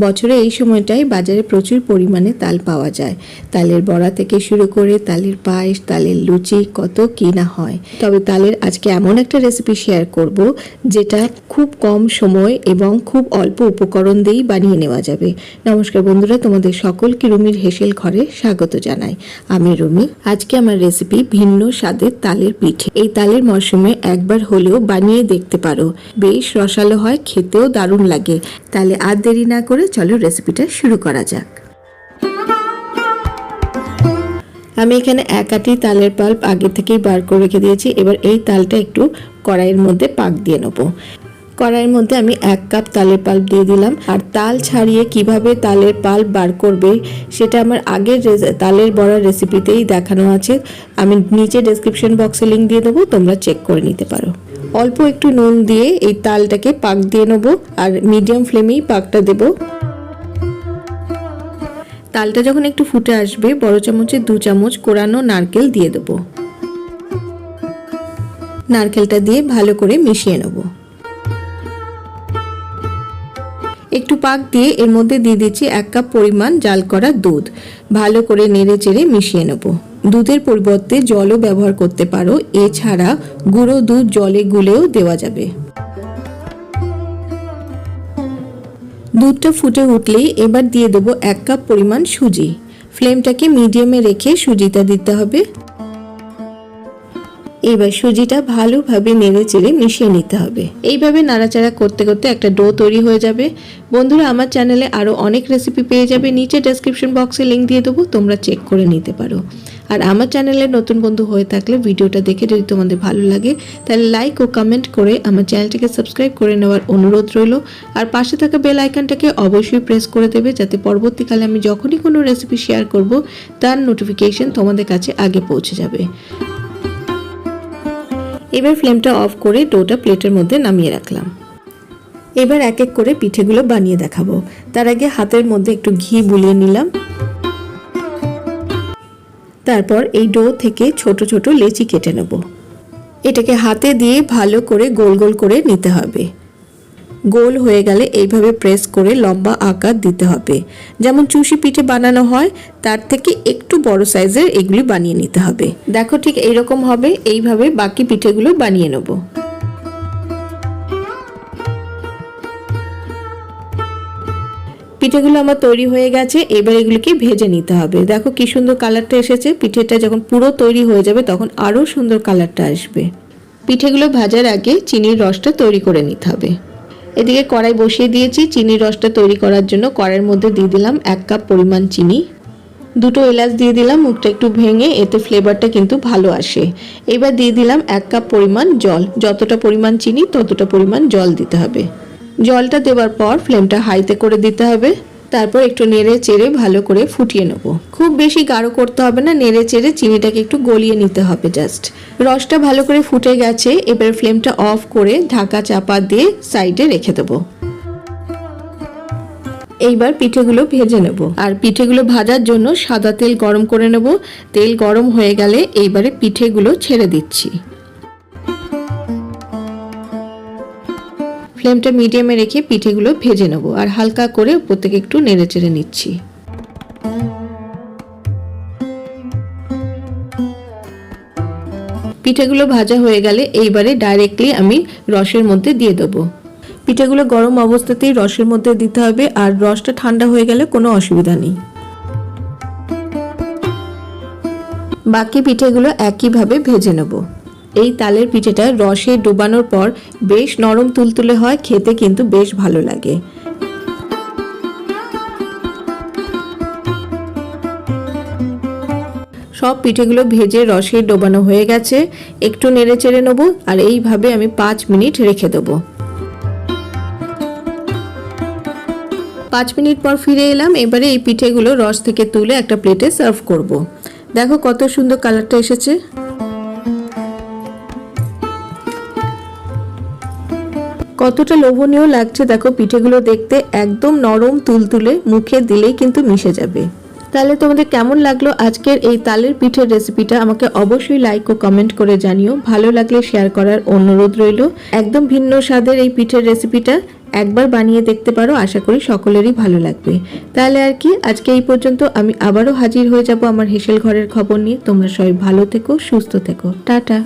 বছরে এই সময়টায় বাজারে প্রচুর পরিমাণে তাল পাওয়া যায়। তালের বড়া থেকে শুরু করে তালের পায়েস, তালের লুচি কত কি না হয়। তবে তালের আজকে এমন একটা রেসিপি শেয়ার করব, যেটা খুব কম সময় এবং খুব অল্প উপকরণ দিয়েই বানিয়ে নেওয়া যাবে। নমস্কার বন্ধুরা, তোমাদের সকলকে রুমির হেসেল ঘরে স্বাগত জানাই। আমি রুমি, আজকে আমার রেসিপি ভিন্ন স্বাদের তালের পিঠে। এই তালের মরশুমে একবার হলেও বানিয়ে দেখতে পারো। বেশ রসালো হয়, খেতেও দারুণ লাগে। তাহলে আর দেরি না করে চলো রেসিপিটা শুরু করা যাক। আমি এখানে এক আটি তালের পাল্প আগে থেকেই বার করে রেখে দিয়েছি, এবার এই তালটা একটু কড়াইয়ের মধ্যে পাক দিয়ে নেব। কড়াইয়ের মধ্যে আমি এক কাপ তালের পাল্প দিয়ে দিলাম, আর তাল ছাড়িয়ে কীভাবে তালের পাল্প বার করবে সেটা আমার আগের তালের বড়ার রেসিপিতেই দেখানো আছে। আমি নিচে ডেসক্রিপশন বক্সে লিঙ্ক দিয়ে দেবো, তোমরা চেক করে নিতে পারো। অল্প একটু নুন দিয়ে এই তালটাকে পাক দিয়ে নেব, আর মিডিয়াম ফ্লেমেই পাকটা দেবো। তালটা যখন একটু ফুটে আসবে, বড় চামচে দু চামচ কোরানো নারকেল দিয়ে দেবো। নারকেলটা দিয়ে ভালো করে মিশিয়ে নেব। একটু পাক দিয়ে এর মধ্যে দিয়ে দিচ্ছি এক কাপ পরিমাণ জাল করা দুধ। ভালো করে নেড়ে চেড়ে মিশিয়ে নেব। দুধের পরিবর্তে জলও ব্যবহার করতে পারো। এছাড়া গুঁড়ো দুধ জলে গুলেও দেওয়া যাবে। দুধটা ফুটে উঠলেই এবার দিয়ে দেবো এক কাপ পরিমাণ সুজি। ফ্লেমটাকে মিডিয়ামে রেখে সুজিটা দিতে হবে। এবার সুজিটা ভালোভাবে নেড়ে চেড়ে মিশিয়ে নিতে হবে। এইভাবে নাড়াচাড়া করতে করতে একটা ডো তৈরি হয়ে যাবে। বন্ধুরা, আমার চ্যানেলে আরও অনেক রেসিপি পেয়ে যাবে। নিচে ডেসক্রিপশন বক্সে লিঙ্ক দিয়ে দেবো, তোমরা চেক করে নিতে পারো। আর আমার চ্যানেলে নতুন বন্ধু হয়ে থাকলে ভিডিওটা দেখে যদি তোমাদের ভালো লাগে, তাহলে লাইক ও কমেন্ট করে আমার চ্যানেলটিকে সাবস্ক্রাইব করে নেওয়ার অনুরোধ রইল। আর পাশে থাকা বেল আইকনটাকে অবশ্যই প্রেস করে দেবে যাতে পরবর্তীকালে আমি যখনই কোনো রেসিপি শেয়ার করব, তার নোটিফিকেশন তোমাদের কাছে আগে পৌঁছে যাবে। এবার ফ্লেমটা অফ করে ডোটা প্লেটের মধ্যে নামিয়ে রাখলাম। এবার এক এক করে পিঠেগুলো বানিয়ে দেখাবো। তার আগে হাতের মধ্যে একটু ঘি বুলিয়ে নিলাম। তারপর এই ডো থেকে ছোট ছোট লেচি কেটে নেব। এটাকে হাতে দিয়ে ভালো করে গোল গোল করে নিতে হবে। গোল হয়ে গেলে এইভাবে প্রেস করে লম্বা আকার দিতে হবে। যেমন চুষি পিঠে বানানো হয়, তার থেকে একটু বড় সাইজের এগুলি বানিয়ে নিতে হবে। দেখো ঠিক এইরকম হবে, এইভাবে বাকি পিঠেগুলো বানিয়ে নেব। পিঠেগুলো আমার তৈরি হয়ে গেছে, এবার এগুলিকে ভেজে নিতে হবে। দেখো কি সুন্দর কালারটা এসেছে, পিঠেটা যখন পুরো তৈরি হয়ে যাবে তখন আরও সুন্দর কালারটা আসবে। পিঠেগুলো ভাজার আগে চিনির রসটা তৈরি করে নিতে হবে। এদিকে কড়াই বসিয়ে দিয়েছি, চিনির রসটা তৈরি করার জন্য কড়াইয়ের মধ্যে দিয়ে দিলাম এক কাপ পরিমাণ চিনি। দুটো এলাচ দিয়ে দিলাম, মুখটা একটু ভেঙে, এতে ফ্লেভারটা কিন্তু ভালো আসে। এবার দিয়ে দিলাম এক কাপ পরিমাণ জল, যতটা পরিমাণ চিনি ততটা পরিমাণ জল দিতে হবে। জলটা দেওয়ার পর ফ্লেমটা হাইতে করে দিতে হবে। তারপর একটু নেড়ে চেড়ে ভালো করে ফুটিয়ে নেব। খুব বেশি গাঢ় করতে হবে না, নেড়ে চেড়ে চিনিটাকে একটু গলিয়ে নিতে হবে জাস্ট রসটা ভালো করে ফুটে গেছে, এবার ফ্লেমটা অফ করে ঢাকা চাপা দিয়ে সাইডে রেখে দেবো। এইবার পিঠেগুলো ভেজে নেব। আর পিঠেগুলো ভাজার জন্য সাদা তেল গরম করে নেব। তেল গরম হয়ে গেলে এইবারে পিঠেগুলো ছেড়ে দিচ্ছি। ফ্লেমটা মিডিয়ামে রেখে পিঠেগুলো ভেজে নেব আর হালকা করে থেকে একটু নেড়ে চেড়ে নিচ্ছি। পিঠেগুলো ভাজা হয়ে গেলে এইবারে ডাইরেক্টলি আমি রসের মধ্যে দিয়ে দেবো। পিঠেগুলো গরম অবস্থাতেই রসের মধ্যে দিতে হবে আর রসটা ঠান্ডা হয়ে গেলে কোনো অসুবিধা নেই। বাকি পিঠেগুলো একইভাবে ভেজে নেব। এই তালের পিঠেটা রসে ডোবানোর পর বেশ নরম তুলতুলে হয়, খেতে কিন্তু বেশ ভালো লাগে। সব পিঠেগুলো ভেজে রসে ডোবানো হয়ে গেছে। একটু নেড়ে চেড়ে নেব আর এইভাবে আমি পাঁচ মিনিট রেখে দেবো। পাঁচ মিনিট পর ফিরে এলাম, এবারে এই পিঠেগুলো রস থেকে তুলে একটা প্লেটে সার্ভ করব। দেখো কত সুন্দর কালারটা এসেছে। কতটা লোভনীয় লাগছে দেখো, পিঠেগুলো দেখতে একদম নরম তুলতুলে, মুখে দিলেই কিন্তু মিশে যাবে। তাহলে তোমাদের কেমন লাগল আজকের এই তালের পিঠের রেসিপিটা আমাকে অবশ্যই লাইক ও কমেন্ট করে জানিও। ভালো লাগলে শেয়ার করার অনুরোধ রইল। একদম ভিন্ন স্বাদের এই পিঠের রেসিপিটা একবার বানিয়ে দেখতে পারো, আশা করি সকলেরই ভালো লাগবে। তাহলে আর কি, আজকে এই পর্যন্ত আমি আবারও হাজির হয়ে যাব আমার হেসেল ঘরের খবর নিয়ে। তোমরা সবাই ভালো থেকো, সুস্থ থেকো। টাটা।